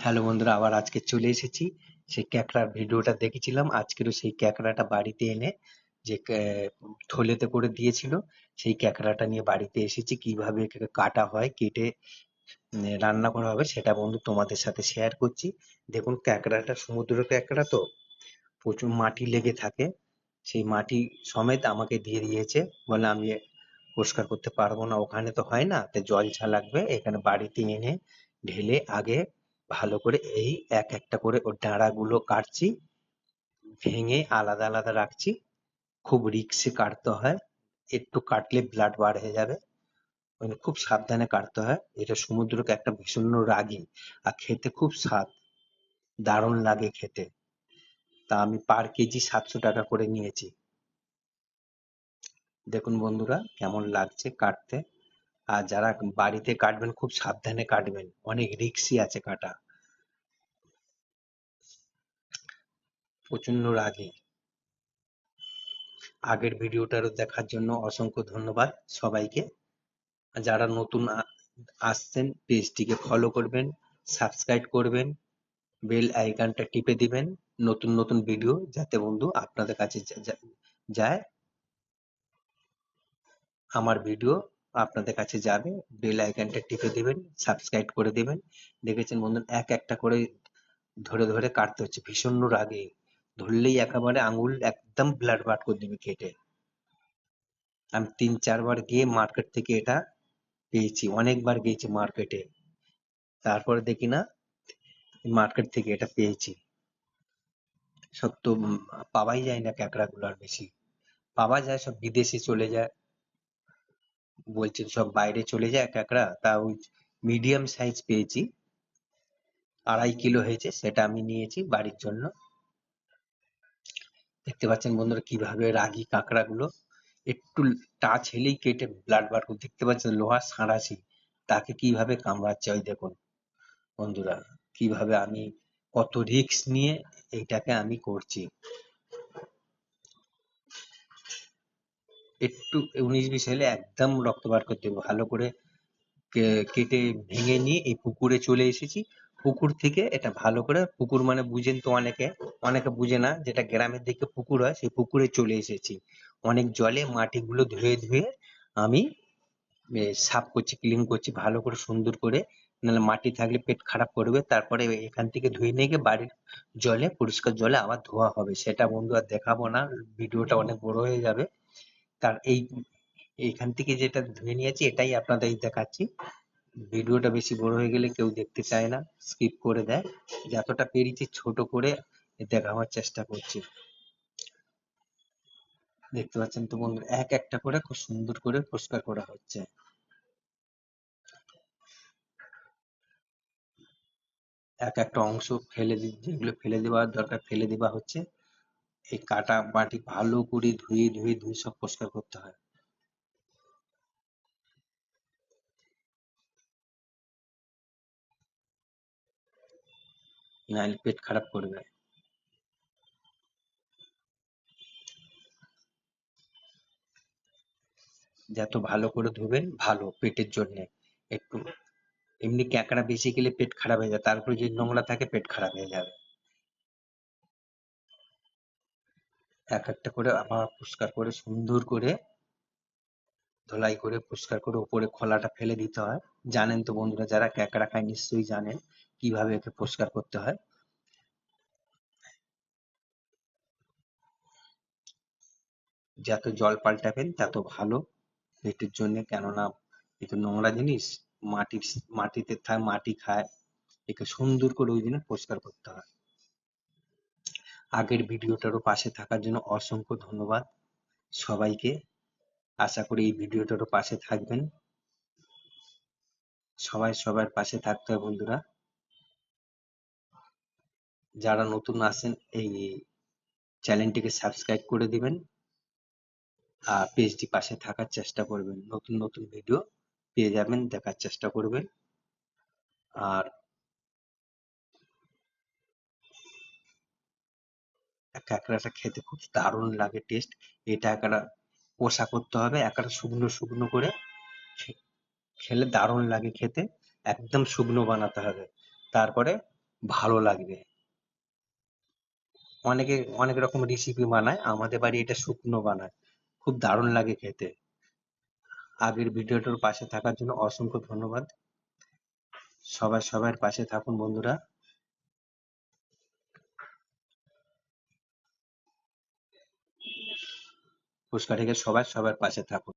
Hello বন্ধুরা, আবার আজকে চলে এসেছি। সেই ক্যাকড়ার ভিডিওটা দেখেছিলাম। আজকেরও সেই ক্যাকড়াটা বাড়িতে এনে যে থলেতে করে দিয়েছিল, সেই ক্যাকড়াটা নিয়ে বাড়িতে এসেছি। কীভাবে কাটা হয়, কেটে রান্না করা হবে সেটা বন্ধু তোমাদের সাথে শেয়ার করছি। দেখুন, ক্যাকড়াটা সমুদ্র ক্যাকড়া তো, প্রচুর মাটি লেগে থাকে। সেই মাটি সমেত আমাকে দিয়ে দিয়েছে। বলে আমি পরিষ্কার করতে পারব না, ওখানে তো হয় না। তাই জল ছা লাগবে, এখানে বাড়িতে এনে ঢেলে আগে ভালো করে এই এক একটা করে ওর ডাঁড়াগুলো কাটছি, ভেঙে আলাদা আলাদা রাখছি। খুব রিক্সে কাটতে হয়, একটু কাটলে ব্লাড বার হয়ে যাবে। মানে খুব সাবধানে কাটতে হয়, এটা সমুদ্রকে একটা ভীষণ রাগী আর খেতে খুব স্বাদ, দারুণ লাগে খেতে। তা আমি পার কেজি সাতশো টাকা করে নিয়েছি। দেখুন বন্ধুরা, কেমন লাগছে কাটতে। আর যারা বাড়িতে কাটবেন, খুব সাবধানে কাটবেন। অনেক রিক্সি আছে কাটা। প্রচণ্ড রাগী। আগের ভিডিওটারও দেখার জন্য অসংখ্য ধন্যবাদ সবাইকে। যারা নতুন আসছেন, পেজটিকে ফলো করবেন সাবস্ক্রাইব করবেন বেল আইকনটা টিপে দিবেন, নতুন নতুন ভিডিও যাতে বন্ধু আপনাদের কাছে যায়। আমার ভিডিও আপনাদের কাছে যাবে বেল আইকনটা টিপে দিবেন সাবস্ক্রাইব করে দিবেন। দেখেছেন বন্ধু এক একটা করে ধরে ধরে কাটতে হচ্ছে। ভীষণ রাগে ধরলেই একেবারে আঙুল একদম ব্লাড বার করে দিবে কেটে। আমি তিন চারবার গিয়ে মার্কেট থেকে এটা পেয়েছি অনেকবার গিয়েছি মার্কেটে তারপরে দেখি না মার্কেট থেকে এটা পেয়েছি। সত্য উম, পাওয়াই যায় না ক্যাকড়া গুলো আর বেশি। পাওয়া যায় সব বিদেশে চলে যায়। বলছে সব বাইরে চলে যায় ক্যাকড়া তা ওই মিডিয়াম সাইজ পেয়েছি। আড়াই কিলো হয়েছে, সেটা আমি নিয়েছি বাড়ির জন্য। দেখতে পাচ্ছেন বন্ধুরা কীভাবে রাগী কাঁকড়া গুলো একটু টাচ হেলেই কেটে ব্লাড বার করে, দেখতে পাচ্ছেন লোহার সাঁড়াশি তাকে কীভাবে কামড়াচ্ছে ওই দেখুন। বন্ধুরা, কীভাবে আমি, কত রিস্ক নিয়ে এইটাকে আমি করছি। একটু উনিশ বিশ হলে একদম রক্ত বার করতে হবে। ভালো করে কেটে ভেঙে নিয়ে এই পুকুরে চলে এসেছি। পুকুর থেকে এটা ভালো করে, পুকুর মানে বুঝেন তো অনেকে অনেকে বুঝে না যেটা গ্রামের দিকে পুকুর হয়, সেই পুকুরে চলে এসেছি। অনেক জলে মাটিগুলো ধুয়ে ধুয়ে আমি সাফ করছি, ক্লিন করছি, ভালো করে সুন্দর করে। নাহলে মাটি থাকলে পেট খারাপ করবে, তারপরে এখান থেকে ধুয়ে নিয়ে গিয়ে বাড়ির জলে, পরিষ্কার জলে আবার ধোয়া হবে। সেটা বন্ধু আর দেখাবো না, ভিডিওটা অনেক বড় হয়ে যাবে। তার এই, এইখান থেকে যেটা ধুয়ে নিয়েছি, এটাই আপনাদের দেখাচ্ছি। ভিডিওটা বেশি বড় হয়ে গেলে কেউ দেখতে চায় না স্কিপ করে দেয়। যতটা পেরেছি ছোট করে দেখাবার চেষ্টা করছি। দেখতে পাচ্ছেন তো বন্ধুরা, এক একটা করে খুব সুন্দর করে পরিষ্কার করা হচ্ছে। এক একটা অংশ ফেলে যেগুলো ফেলে দেওয়ার দরকার, ফেলে দেওয়া হচ্ছে। এই কাটা মাটি ভালো করে ধুয়ে ধুয়ে ধুয়ে সব পরিষ্কার করতে হয়। নাহলে পেট খারাপ করবে। যত ভালো করে ধুবেন ভালো পেটের জন্য। একটু এমনি ক্যাঁকড়া বেশি গেলে পেট খারাপ হয়ে যায়, তারপরে যদি নোংরা থাকে, পেট খারাপ হয়ে যাবে। এক একটা করে আবার পরিষ্কার করে, সুন্দর করে, ধোলাই করে, পরিষ্কার করে উপরে খোলাটা ফেলে দিতে হয়। জানেন তো বন্ধুরা, যারা ক্যাঁকড়া খায় নিশ্চয়ই জানেন কীভাবে একে পরিষ্কার করতে হয়। যত জল পাল্টাবেন, তত ভালো। পেটের জন্য কেননা এটা নোংরা জিনিস, মাটির, মাটিতে মাটি খায়, একে সুন্দর করে ওই জন্য পরিষ্কার করতে হয়। আগের ভিডিওটারও পাশে থাকার জন্য অসংখ্য ধন্যবাদ সবাইকে। আশা করি এই ভিডিওটারও পাশে থাকবেন। সবাই সবার পাশে থাকতে হয় বন্ধুরা। যারা নতুন আসেন এই চ্যানেলটিকে সাবস্ক্রাইব করে দিবেন আর পেজটি পাশে থাকার চেষ্টা করবেন। নতুন নতুন ভিডিও পেয়ে যাবেন, দেখার চেষ্টা করবেন। আর কাঁকড়াটা খেতে খুব দারুণ লাগে টেস্ট এটা একটা কষা করতে হবে, একটা শুকনো শুকনো করে খেলে দারুণ লাগে খেতে, একদম শুকনো বানাতে হবে। তারপরে ভালো লাগবে। অনেকে, অনেক রকম রেসিপি বানায়, আমাদের বাড়ি এটা শুকনো বানায়। খুব দারুণ লাগে খেতে। আগের ভিডিওটার পাশে থাকার জন্য অসংখ্য ধন্যবাদ। সবাই সবার পাশে থাকুন বন্ধুরা। থেকে সবাই সবার পাশে থাকুন